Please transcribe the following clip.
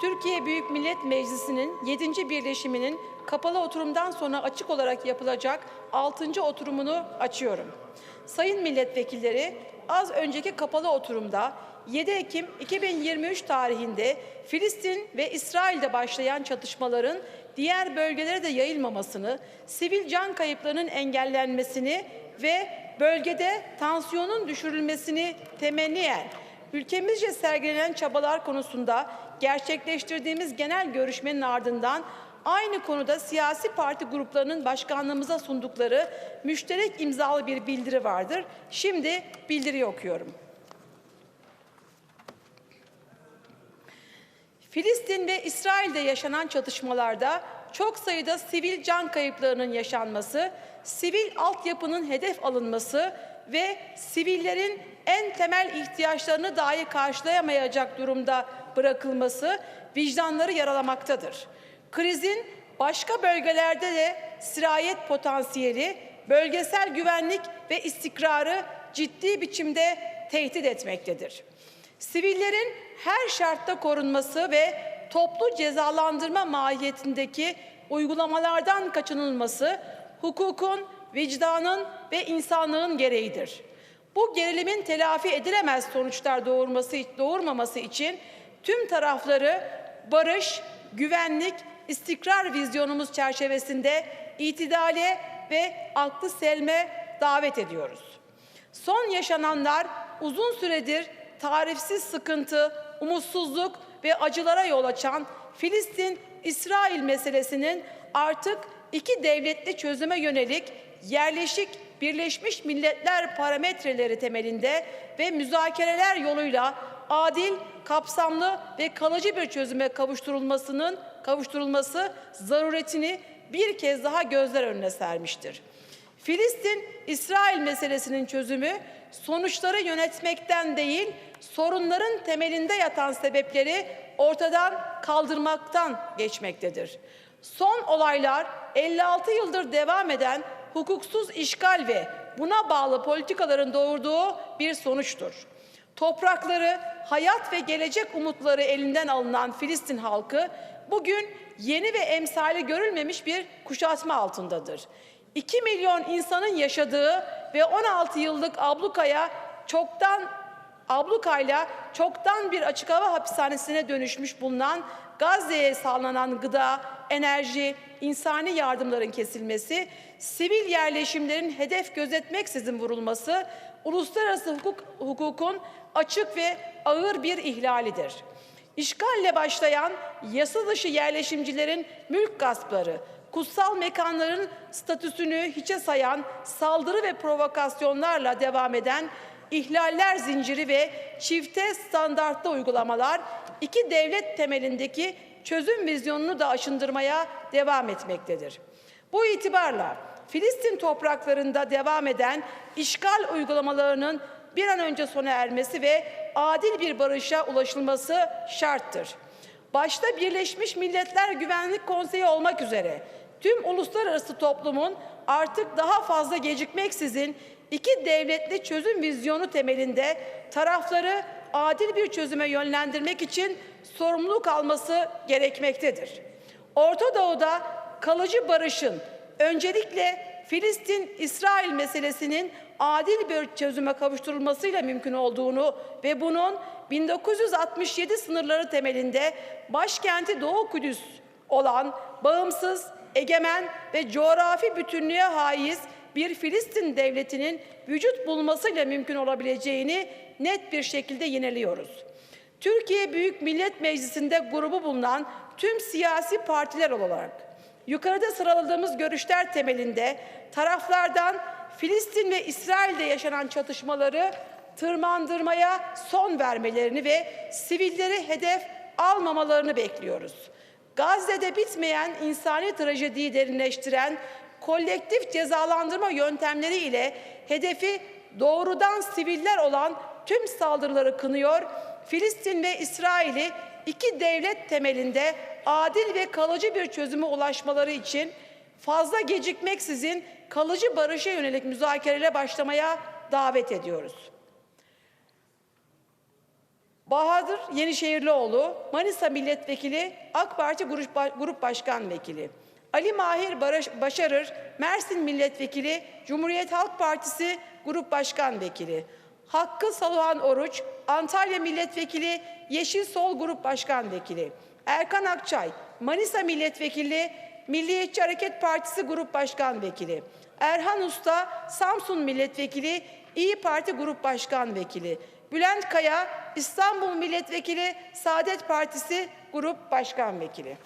Türkiye Büyük Millet Meclisi'nin 7. birleşiminin kapalı oturumdan sonra açık olarak yapılacak 6. oturumunu açıyorum. Sayın milletvekilleri, az önceki kapalı oturumda 7 Ekim 2023 tarihinde Filistin ve İsrail'de başlayan çatışmaların diğer bölgelere de yayılmamasını, sivil can kayıplarının engellenmesini ve bölgede tansiyonun düşürülmesini temenniyen ülkemizce sergilenen çabalar konusunda gerçekleştirdiğimiz genel görüşmenin ardından aynı konuda siyasi parti gruplarının başkanlığımıza sundukları müşterek imzalı bir bildiri vardır. Şimdi bildiriyi okuyorum. Filistin ve İsrail'de yaşanan çatışmalarda çok sayıda sivil can kayıplarının yaşanması, sivil altyapının hedef alınması ve sivillerin en temel ihtiyaçlarını dahi karşılayamayacak durumda bırakılması vicdanları yaralamaktadır. Krizin başka bölgelerde de sirayet potansiyeli, bölgesel güvenlik ve istikrarı ciddi biçimde tehdit etmektedir. Sivillerin her şartta korunması ve toplu cezalandırma mahiyetindeki uygulamalardan kaçınılması hukukun, vicdanın ve insanlığın gereğidir. Bu gerilimin telafi edilemez sonuçlar doğurması, doğurmaması için tüm tarafları barış, güvenlik, istikrar vizyonumuz çerçevesinde itidale ve aklı selme davet ediyoruz. Son yaşananlar uzun süredir tarifsiz sıkıntı, umutsuzluk ve acılara yol açan Filistin-İsrail meselesinin artık iki devletli çözüme yönelik yerleşik Birleşmiş Milletler parametreleri temelinde ve müzakereler yoluyla adil, kapsamlı ve kalıcı bir çözüme kavuşturulmasının kavuşturulması zaruretini bir kez daha gözler önüne sermiştir. Filistin-İsrail meselesinin çözümü sonuçları yönetmekten değil, sorunların temelinde yatan sebepleri ortadan kaldırmaktan geçmektedir. Son olaylar 56 yıldır devam eden hukuksuz işgal ve buna bağlı politikaların doğurduğu bir sonuçtur. Toprakları, hayat ve gelecek umutları elinden alınan Filistin halkı bugün yeni ve emsali görülmemiş bir kuşatma altındadır. 2 milyon insanın yaşadığı ve 16 yıllık ablukaya çoktan ablukayla çoktan bir açık hava hapishanesine dönüşmüş bulunan Gazze'ye sağlanan gıda, enerji, insani yardımların kesilmesi, sivil yerleşimlerin hedef gözetmeksizin vurulması, uluslararası hukuk, hukukun açık ve ağır bir ihlalidir. İşgalle başlayan yasa dışı yerleşimcilerin mülk gaspları, kutsal mekanların statüsünü hiçe sayan saldırı ve provokasyonlarla devam eden ihlaller zinciri ve çifte standartlı uygulamalar iki devlet temelindeki çözüm vizyonunu da aşındırmaya devam etmektedir. Bu itibarla Filistin topraklarında devam eden işgal uygulamalarının bir an önce sona ermesi ve adil bir barışa ulaşılması şarttır. Başta Birleşmiş Milletler Güvenlik Konseyi olmak üzere tüm uluslararası toplumun artık daha fazla gecikmeksizin iki devletli çözüm vizyonu temelinde tarafları adil bir çözüme yönlendirmek için sorumluluk alması gerekmektedir. Orta Doğu'da kalıcı barışın öncelikle Filistin-İsrail meselesinin adil bir çözüme kavuşturulmasıyla mümkün olduğunu ve bunun 1967 sınırları temelinde başkenti Doğu Kudüs olan bağımsız, egemen ve coğrafi bütünlüğe haiz bir Filistin devletinin vücut bulmasıyla mümkün olabileceğini net bir şekilde yineliyoruz. Türkiye Büyük Millet Meclisi'nde grubu bulunan tüm siyasi partiler olarak yukarıda sıraladığımız görüşler temelinde taraflardan Filistin ve İsrail'de yaşanan çatışmaları tırmandırmaya son vermelerini ve sivilleri hedef almamalarını bekliyoruz. Gazze'de bitmeyen insani trajediyi derinleştiren kolektif cezalandırma yöntemleri ile hedefi doğrudan siviller olan tüm saldırıları kınıyor, Filistin ve İsrail'i iki devlet temelinde adil ve kalıcı bir çözüme ulaşmaları için fazla gecikmeksizin kalıcı barışa yönelik müzakerelere başlamaya davet ediyoruz. Bahadır Yenişehirlioğlu, Manisa Milletvekili, AK Parti Grup Grup Başkan Vekili. Ali Mahir Baraş- Başarır, Mersin Milletvekili, Cumhuriyet Halk Partisi Grup Başkan Vekili. Hakkı Saluhan Oruç, Antalya Milletvekili, Yeşil Sol Grup Başkan Vekili. Erkan Akçay, Manisa Milletvekili, Milliyetçi Hareket Partisi Grup Başkan Vekili. Erhan Usta, Samsun Milletvekili, İyi Parti Grup Başkan Vekili. Bülent Kaya, İstanbul Milletvekili, Saadet Partisi Grup Başkan Vekili.